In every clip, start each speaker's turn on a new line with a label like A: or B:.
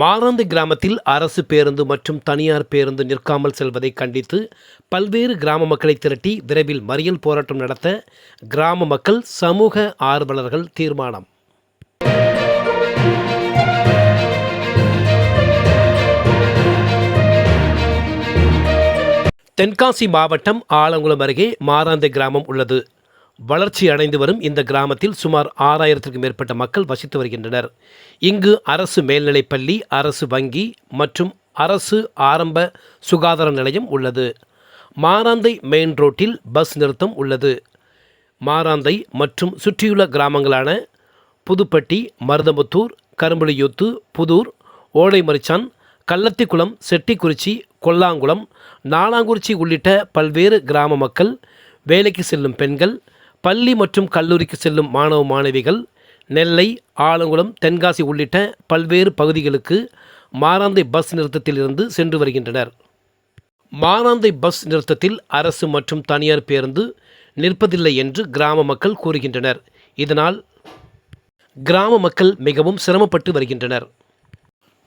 A: மாரந்து கிராமத்தில் அரசு பேருந்து மற்றும் தனியார் பேருந்து நிற்காமல் செல்வதை கண்டித்து பல்வேறு கிராம மக்களை திரட்டி விரைவில் மறியல் போராட்டம் நடத்த கிராம மக்கள் சமூக ஆர்வலர்கள் தீர்மானம். தென்காசி மாவட்டம் ஆலங்குளம் அருகே மாராந்தை கிராமம் உள்ளது. வளர்ச்சி அடைந்து வரும் இந்த கிராமத்தில் சுமார் ஆறாயிரத்திற்கும் மேற்பட்ட மக்கள் வசித்து வருகின்றனர். இங்கு அரசு மேல்நிலைப்பள்ளி அரசு வங்கி மற்றும் அரசு ஆரம்ப சுகாதார நிலையம் உள்ளது. மாராந்தை மெயின் ரோட்டில் பஸ் நிறுத்தம் உள்ளது. மாராந்தை மற்றும் சுற்றியுள்ள கிராமங்களான புதுப்பட்டி மருதமுத்தூர் கரும்புலியூத்து புதூர் ஓடைமரிச்சான் கள்ளத்திக்குளம் செட்டிக்குறிச்சி கொல்லாங்குளம் நாலாங்குறிச்சி உள்ளிட்ட பல்வேறு கிராம மக்கள் வேலைக்கு செல்லும் பெண்கள் பள்ளி மற்றும் கல்லூரிக்கு செல்லும் மாணவ மாணவிகள் நெல்லை ஆலங்குளம் தென்காசி உள்ளிட்ட பல்வேறு பகுதிகளுக்கு மாராந்தை பஸ் நிறுத்தத்தில் இருந்து சென்று வருகின்றனர். மாராந்தை பஸ் நிறுத்தத்தில் அரசு மற்றும் தனியார் பேருந்து நிற்பதில்லை என்று கிராம மக்கள் கூறுகின்றனர். இதனால் கிராம மக்கள் மிகவும் சிரமப்பட்டு வருகின்றனர்.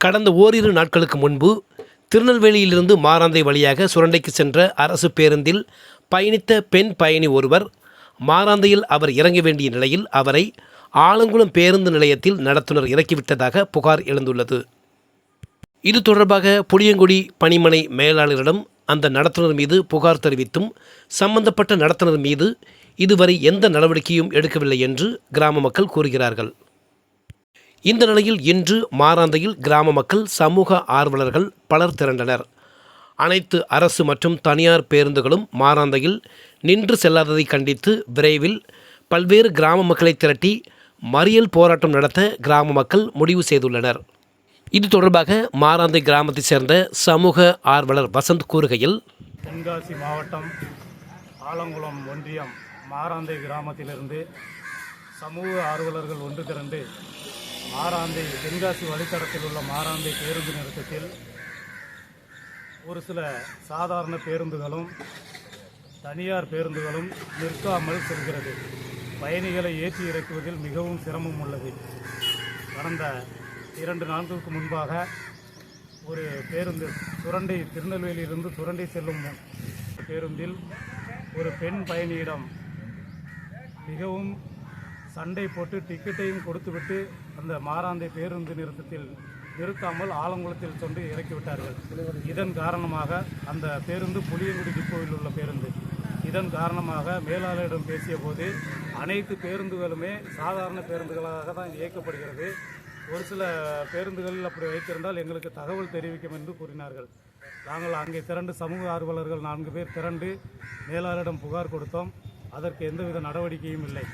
A: கடந்த ஓரிரு நாட்களுக்கு முன்பு திருநெல்வேலியிலிருந்து மாராந்தை வழியாக சுரண்டைக்கு சென்ற அரசு பேருந்தில் பயணித்த பெண் பயணி ஒருவர் மாராந்தையில் அவர் இறங்க வேண்டிய நிலையில் அவரை ஆலங்குளம் பேருந்து நிலையத்தில் நடத்துனர் இறக்கிவிட்டதாக புகார் எழுந்துள்ளது. இது தொடர்பாக புளியங்குடி பணிமனை மேலாளரிடம் அந்த நடத்துனர் மீது புகார் தெரிவித்தும் சம்பந்தப்பட்ட நடத்துனர் மீது இதுவரை எந்த நடவடிக்கையும் எடுக்கவில்லை என்று கிராம மக்கள் கூறுகிறார்கள். இந்த நிலையில் இன்று மாராந்தையில் கிராம மக்கள் சமூக ஆர்வலர்கள் பலர் திரண்டனர். அனைத்து அரசு மற்றும் தனியார் பேருந்துகளும் மாராந்தையில் நின்று செல்லாததை கண்டித்து விரைவில் பல்வேறு கிராம மக்களை திரட்டி மறியல் போராட்டம் நடத்த கிராம மக்கள் முடிவு செய்துள்ளனர். இது தொடர்பாக மாராந்தை கிராமத்தைச் சேர்ந்த சமூக ஆர்வலர் வசந்த் கூறுகையில்
B: தென்காசி மாவட்டம் ஆலங்குளம் ஒன்றியம் மாராந்தை கிராமத்திலிருந்து சமூக ஆர்வலர்கள் ஒன்று திரண்டு மாராந்தை தென்காசி வழித்தடத்தில் உள்ள மாராந்தை பேருந்து நிறுத்தத்தில் ஒரு சில சாதாரண பேருந்துகளும் தனியார் பேருந்துகளும் நிற்காமல் செல்கிறது. பயணிகளை ஏற்றி இறக்குவதில் மிகவும் சிரமம் உள்ளது. கடந்த இரண்டு நாட்களுக்கு முன்பாக ஒரு பேருந்து சுரண்டை திருநெல்வேலியிலிருந்து சுரண்டை செல்லும் பேருந்தில் ஒரு பெண் பயணியிடம் மிகவும் சண்டை போட்டு டிக்கெட்டையும் கொடுத்துவிட்டு அந்த மாராந்தை பேருந்து நிறுத்தத்தில் நிறுத்தாமல் ஆலங்குளத்தில் சென்று இறக்கிவிட்டார்கள். இதன் காரணமாக அந்த பேருந்து புளியங்குடி டிப்போவில் உள்ள பேருந்து. இதன் காரணமாக மேலாளரிடம் பேசிய போது அனைத்து பேருந்துகளுமே சாதாரண பேருந்துகளாக தான் இயக்கப்படுகிறது. ஒரு சில பேருந்துகளில் அப்படி வைத்திருந்தால் எங்களுக்கு தகவல் தெரிவிக்கும் என்று கூறினார்கள். நாங்கள் அங்கே திரண்டு சமூக ஆர்வலர்கள் நான்கு பேர் திரண்டு மேலாளரிடம் புகார் கொடுத்தோம். அதற்கு எந்தவித நடவடிக்கையும் இல்லை.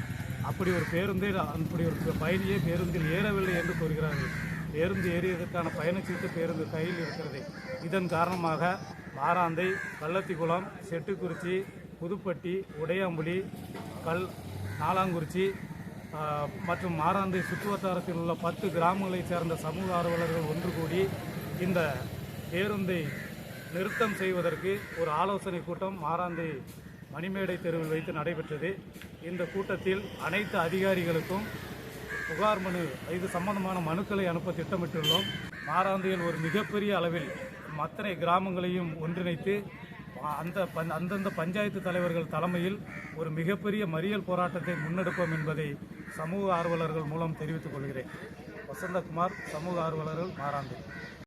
B: அப்படி ஒரு பேருந்தே அப்படி ஒரு பயணியே பேருந்தில் ஏறவில்லை என்று கூறுகிறார்கள். பேருந்து ஏறியதற்கான பயணச்சீட்டு பேருந்து கையில் இருக்கிறது. இதன் காரணமாக மாராந்தை கள்ளத்திக்குளம் செட்டுக்குறிச்சி புதுப்பட்டி உடையாம்புலி கல் நாலாங்குறிச்சி மற்றும் மாராந்தை சுற்றுவட்டாரத்தில் உள்ள பத்து கிராமங்களைச் சேர்ந்த சமூக ஆர்வலர்கள் ஒன்று கூடி இந்த பேருந்தை நிறுத்தம் செய்வதற்கு ஒரு ஆலோசனை கூட்டம் மாராந்தை மணிமேடை தெருவில் வைத்து நடைபெற்றது. இந்த கூட்டத்தில் அனைத்து அதிகாரிகளுக்கும் புகார் மனு இது சம்பந்தமான மனுக்களை அனுப்ப திட்டமிட்டுள்ளோம். மாராந்தியில் ஒரு மிகப்பெரிய அளவில் அத்தனை கிராமங்களையும் ஒன்றிணைத்து அந்த அந்தந்த பஞ்சாயத்து தலைவர்கள் தலைமையில் ஒரு மிகப்பெரிய மறியல் போராட்டத்தை முன்னெடுப்போம் என்பதை சமூக ஆர்வலர்கள் மூலம் தெரிவித்துக் கொள்கிறேன். வசந்தகுமார் சமூக ஆர்வலர்கள் மாராந்தை